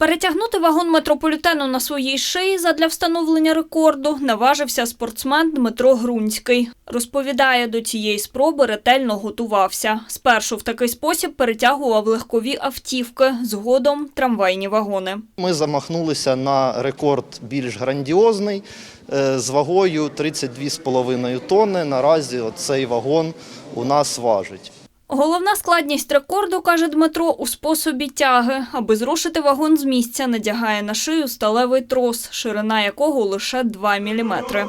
Перетягнути вагон метрополітену на своїй шиї задля встановлення рекорду наважився спортсмен Дмитро Грунський. Розповідає, до цієї спроби ретельно готувався. Спершу в такий спосіб перетягував легкові автівки, згодом трамвайні вагони. Ми замахнулися на рекорд більш грандіозний е, з вагою 32,5 тонни. Наразі цей вагон у нас важить. Головна складність рекорду, каже Дмитро, у способі тяги. Аби зрушити вагон з місця, надягає на шию сталевий трос, ширина якого лише 2 міліметри.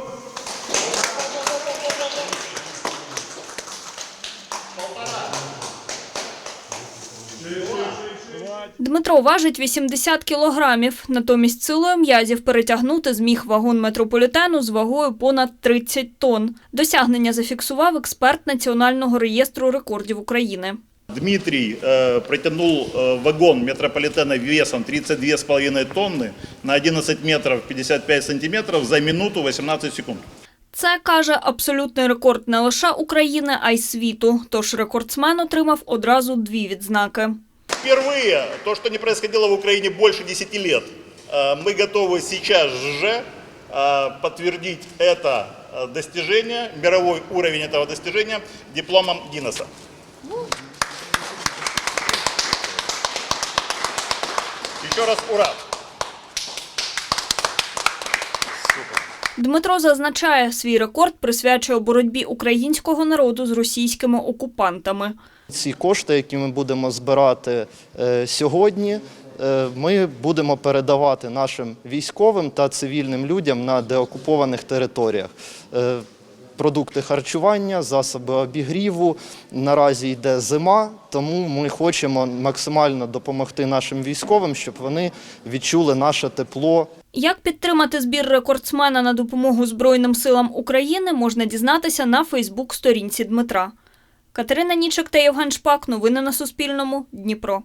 Дмитро важить 80 кілограмів. Натомість силою м'язів перетягнути зміг вагон метрополітену з вагою понад 30 тонн. Досягнення зафіксував експерт Національного реєстру рекордів України. Дмитрий э, протянул э, вагон метрополитена весом 32,5 тонны на 11 метров 55 сантиметров за минуту 18 секунд. Це каже абсолютний рекорд не лише України, а й світу. Тож рекордсмен отримав одразу дві відзнаки. Впервые то, что не происходило в Украине больше 10 лет, э, мы готовы сейчас же э, подтвердить это э, достижение, мировой уровень этого достижения дипломом Гиннесса. Еще раз ура! Дмитро зазначає, свій рекорд присвячує боротьбі українського народу з російськими окупантами. Ці кошти, які ми будемо збирати е, сьогодні, е, ми будемо передавати нашим військовим та цивільним людям на деокупованих територіях. Продукти харчування, засоби обігріву. Наразі йде зима, тому ми хочемо максимально допомогти нашим військовим, щоб вони відчули наше тепло Як підтримати збір рекордсмена на допомогу Збройним силам України, можна дізнатися на Фейсбук-сторінці Дмитра. Катерина Нічик та Євген Шпак. Новини на Суспільному. Дніпро.